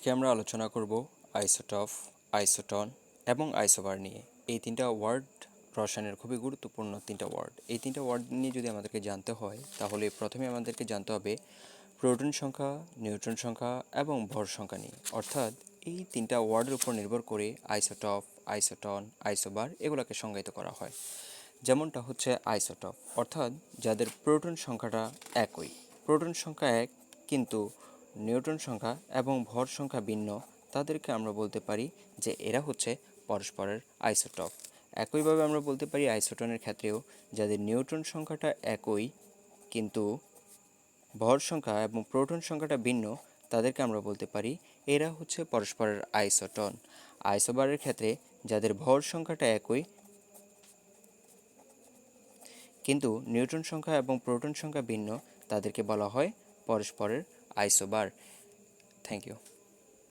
আজকে আমরা আলোচনা করব আইসোটফ, আইসোটন এবং আইসোবার নিয়ে। এই তিনটা ওয়ার্ড রসায়নের খুবই গুরুত্বপূর্ণ তিনটা ওয়ার্ড। এই তিনটা ওয়ার্ড নিয়ে যদি আমাদেরকে জানতে হয়, তাহলে প্রথমে আমাদেরকে জানতে হবে প্রোটন সংখ্যা, নিউট্রন সংখ্যা এবং ভর সংখ্যা নিয়ে। অর্থাৎ এই তিনটা ওয়ার্ডের উপর নির্ভর করে আইসোটফ, আইসোটন, আইসোবার এগুলোকে সংজ্ঞায়িত করা হয়। যেমনটা হচ্ছে আইসোটপ অর্থাৎ যাদের প্রোটন সংখ্যাটা একই। প্রোটন সংখ্যা এক, কিন্তু নিউট্রন সংখ্যা এবং ভর সংখ্যা ভিন্ন, তাদেরকে আমরা বলতে পারি যে এরা হচ্ছে পরস্পরের আইসোটপ। একইভাবে আমরা বলতে পারি আইসোটনের ক্ষেত্রেও যাদের নিউট্রন সংখ্যাটা একই, কিন্তু ভর সংখ্যা এবং প্রোটন সংখ্যাটা ভিন্ন, তাদেরকে আমরা বলতে পারি এরা হচ্ছে পরস্পরের আইসোটন। আইসোবারের ক্ষেত্রে যাদের ভর সংখ্যাটা একই, কিন্তু নিউট্রন সংখ্যা এবং প্রোটন সংখ্যা ভিন্ন, তাদেরকে বলা হয় পরস্পরের आइसोबार थैंक यू।